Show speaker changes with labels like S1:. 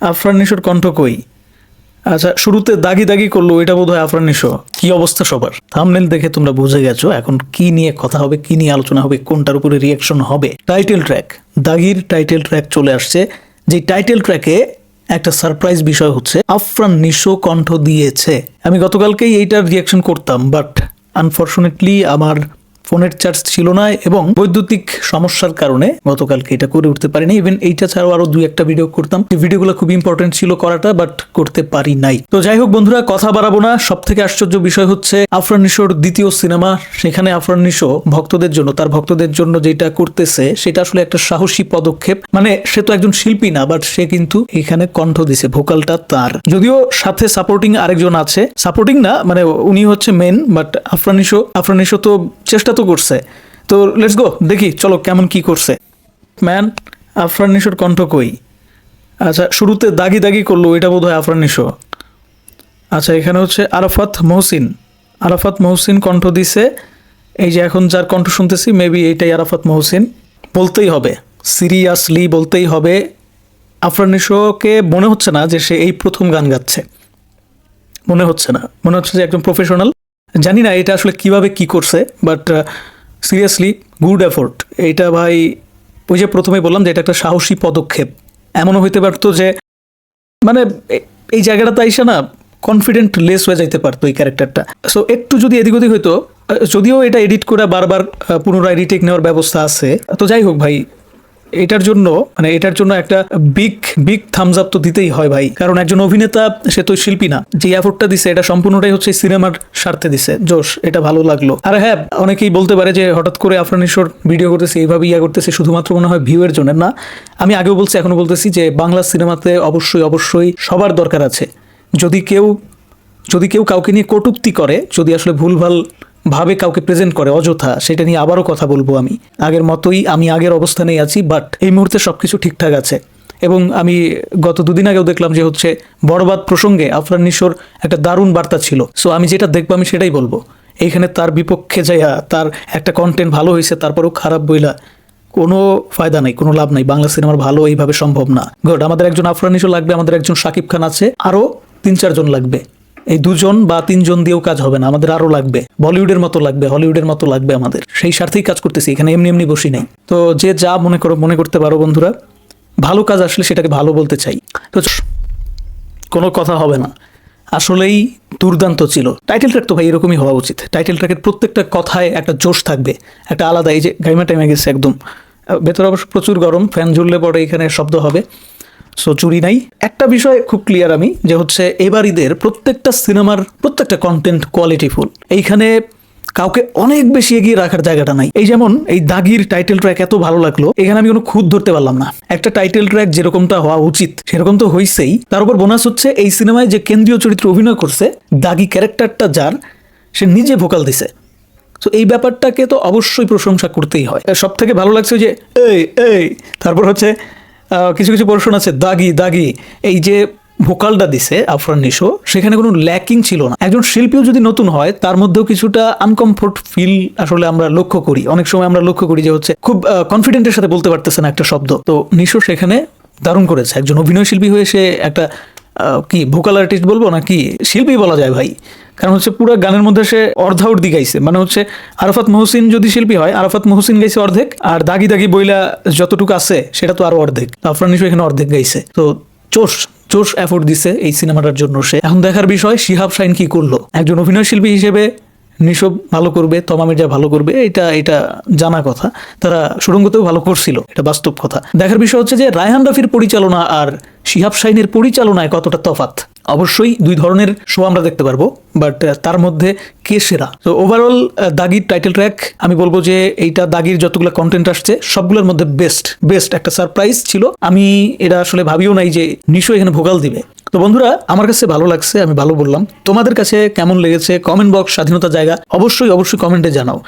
S1: আফরান নিশোর কণ্ঠ কই? আচ্ছা শুরুতে দাগি দাগি করল এটা বোধ হয় নিশো। কি অবস্থা সবার? থামনেল দেখে তোমরা বুঝে গেছো এখন কি নিয়ে কথা হবে, কি নিয়ে আলোচনা হবে, কোনটার উপরে রিয়াকশন হবে। টাইটেল ট্র্যাক দাগির টাইটেল ট্র্যাক চলে আসছে যে টাইটেল ট্র্যাকে একটা সারপ্রাইজ বিষয় হচ্ছে, আফরান নিশো কণ্ঠ দিয়েছে। আমি গতকালকেই এইটার রিয়াকশন করতাম বাট আনফর্চুনেটলি আমার ফোনের চার্জ ছিল না এবং বৈদ্যুতিক সমস্যার কারণে গতকালকে এটা করে উঠতে পারিনি। ইভেন এইটা ছাড়াও আরও দুই একটা ভিডিও করতাম। এই ভিডিওগুলো খুব ইম্পর্টেন্ট ছিল করাটা বাট করতে পারি নাই। তো যাই হোক বন্ধুরা, কথা বাড়াবো না। সব থেকে আশ্চর্য বিষয় হচ্ছে আফরান নিশোর দ্বিতীয় সিনেমা। সেখানে আফরান নিশো ভক্তদের জন্য, তার ভক্তদের জন্য যেটা করতেছে, সেটা আসলে একটা সাহসী পদক্ষেপ। মানে সে তো একজন শিল্পী না বাট সে কিন্তু এখানে কণ্ঠ দিছে, ভোকালটা তার। যদিও সাথে সাপোর্টিং আরেকজন আছে। সাপোর্টিং না মানে উনি হচ্ছে মেন বাট আফরান নিশো আফরান নিশো তো চেষ্টা তো করছে। তো লেটস গো দেখি, চলো কেমন কি করছে। ম্যান আফরান নিশোর কণ্ঠ কই? আচ্ছা শুরুতে দাগি দাগি করল, এটা বোধ হয় আফরান নিশো। আচ্ছা এখানে হচ্ছে আরাফাত মহসিন। আরাফাত মহসিন কণ্ঠ দিছে। এই যে এখন যার কণ্ঠ শুনতেছি মেবি এইটাই আরাফাত মহসিন। বলতেই হবে সিরিয়াসলি বলতেই হবে। আফরান নিশোকে মনে হচ্ছে না যে সে এই প্রথম গান গাচ্ছে। মনে হচ্ছে না। মনে হচ্ছে যে একজন প্রফেশনাল জানি না এটা আসলে কীভাবে কি করছে বাট সিরিয়াসলি গুড এফোর্ট এইটা ভাই, ওই যে প্রথমে বললাম যে এটা একটা সাহসী পদক্ষেপ। এমনও হইতে পারতো যে মানে এই জায়গাটাতে আইসা না কনফিডেন্ট লেস হয়ে যাইতে পারতো এই ক্যারেক্টারটা সো একটু যদি এদিক ওদিক হইতো যদিও এটা এডিট করে বারবার পুনরায় রিটেক নেওয়ার ব্যবস্থা আছে, তো যাই হোক ভাই এটার জন্য মানে এটার জন্য একটা বিগ বিগ থামস আপ তো দিতেই হয় ভাই। কারণ একজন অভিনেতা, সে তো শিল্পী না। যে এফোর্টটা দিছে, এটা সম্পূর্ণটাই হচ্ছে সিনেমার স্বার্থে দিছে। জোশ, এটা ভালো লাগল। আর হ্যাঁ অনেকেই বলতে পারে যে হঠাৎ করে আফরানিশ্বর ভিডিও করতেছে, এইভাবে ইয়া করতেছে, শুধুমাত্র মনে হয় ভিউয়ের জন্য না। আমি আগেও বলছি, এখনও বলতেছি যে বাংলা সিনেমাতে অবশ্যই অবশ্যই সবার দরকার আছে। যদি কেউ যদি কেউ কাউকে নিয়ে কটূক্তি করে, যদি আসলে ভুলভাল ভাবে কাউকে প্রেজেন্ট করে, অযথা, সেটা নিয়ে আবারও কথা বলব আমি। আগের মতোই আমি আগের অবস্থানেই আছি বাট এই মুহূর্তে সবকিছু ঠিকঠাক আছে। এবং আমি গত দুদিন আগেও দেখলাম যে হচ্ছে বড়বাদ প্রসঙ্গে আফরান নিশোর একটা দারুণ বার্তা ছিল। সো আমি যেটা দেখব আমি সেটাই বলব। এইখানে তার বিপক্ষে যাইয়া তার একটা কন্টেন্ট ভালো হয়েছে, তারপরেও খারাপ বইলা কোনো ফায়দা নাই, কোনো লাভ নাই। বাংলা সিনেমার ভালো এইভাবে সম্ভব না। গুড আমাদের একজন আফরান নিশো লাগবে, আমাদের একজন শাকিব খান আছে, আরও তিন চারজন লাগবে। এই দুজন বা তিনজন দিয়েও কাজ হবে না, আমাদের আরও লাগবে। বলিউডের মতো লাগবে, হলিউডের মতো লাগবে আমাদের। সেই স্বার্থেই কাজ করতেছি, এখানে এমনি এমনি বসি নাই। তো যে যা মনে করো, মনে করতে পারো বন্ধুরা, ভালো কাজ আসলে সেটাকে ভালো বলতে চাই। তো কোনো কথা হবে না। আসলেই দুর্দান্ত ছিল। টাইটেল ট্র্যাক তো ভাই এরকমই হওয়া উচিত। টাইটেল ট্র্যাকের প্রত্যেকটা কথায় একটা জোশ থাকবে, একটা আলাদা, এই যে গাইমা টাইমে গেছে একদম। ভেতরে অবশ্য প্রচুর গরম, ফ্যান ঝুললে পরে এখানে শব্দ হবে। সো চুরি নাই। একটা বিষয় খুব ক্লিয়ার আমি, যে হচ্ছে এবার ঈদের প্রত্যেকটা সিনেমার প্রত্যেকটা কন্টেন্ট কোয়ালিটিফুল এইখানে কাউকে অনেক বেশি এগিয়ে রাখার জায়গাটা নাই। এই যেমন এই দাগির টাইটেল ট্র্যাক এত ভালো লাগল, এখানে আমি কোনো খুদ ধরতে পারলাম না। একটা টাইটেল ট্র্যাক যেরকমটা হওয়া উচিত, সেরকম তো হইছেই। তার উপর বোনাস হচ্ছে এই সিনেমায় যে কেন্দ্রীয় চরিত্রে অভিনয় করছে, দাগি ক্যারেক্টারটা যার, সে নিজে ভোকাল দিছে। তো এই ব্যাপারটাকে তো অবশ্যই প্রশংসা করতেই হয়। সব থেকে ভালো লাগছে যে, এই এই। তারপর হচ্ছে কিছু কিছু পোর্শন আছে, দাগি দাগি। এই যে ভোকালটা দিছে আফরান নিশো, সেখানে কোনো ল্যাকিং ছিল না। একজন শিল্পীও যদি নতুন হয়, তার মধ্যেও কিছুটা আনকমফোর্ট ফিল আসলে আমরা লক্ষ্য করি। অনেক সময় আমরা লক্ষ্য করি যে হচ্ছে খুব কনফিডেন্টের সাথে বলতে পারতেছে না একটা শব্দ। তো নিশো সেখানে দারুণ করেছে। একজন অভিনয় শিল্পী হয়ে সে একটা কি ভোকাল আর্টিস্ট বলব না কি শিল্পী বলা যায় ভাই? কারণ হচ্ছে পুরো গানের মধ্যে সে অর্ধ অর্ধি গাইছে। মানে হচ্ছে আরফাত মহসিন যদি শিল্পী হয়, আরফাত মহসিন গাইছে অর্ধেক, আর দাগি দাগি বইলা যতটুকু আছে, সেটা তো আরও অর্ধেক। আফরান এখানে অর্ধেক গাইছে। তো চোষ চোষ এফোর্ট দিছে এই সিনেমাটার জন্য সে। এখন দেখার বিষয়, শিহাব শাইন কি করল? একজন অভিনয় শিল্পী হিসেবে নিশব ভালো করবে, তমা মির্জা ভালো করবে এটা এটা জানা কথা। তারা সুরঙ্গতেও ভালো করছিল, এটা বাস্তব কথা। দেখার বিষয় হচ্ছে যে রায়হান রাফির পরিচালনা আর শিহাব সাইনের পরিচালনায় কতটা তফাৎ? অবশ্যই দুই ধরনের শো আমরা দেখতে পারব বাট তার মধ্যে কে সেরা? তো ওভারঅল দাগির টাইটেল ট্র্যাক আমি বলব যে এইটা দাগির যতগুলো কন্টেন্ট আসছে, সবগুলোর মধ্যে বেস্ট বেস্ট একটা সারপ্রাইজ ছিল। আমি এটা আসলে ভাবিও নাই যে নিশো এখানে ভোগাল দিবে। তো বন্ধুরা, আমার কাছে ভালো লাগছে, আমি ভালো বললাম। তোমাদের কাছে কেমন লেগেছে? কমেন্ট বক্স স্বাধীনতা জায়গা, অবশ্যই অবশ্যই কমেন্টে জানাও।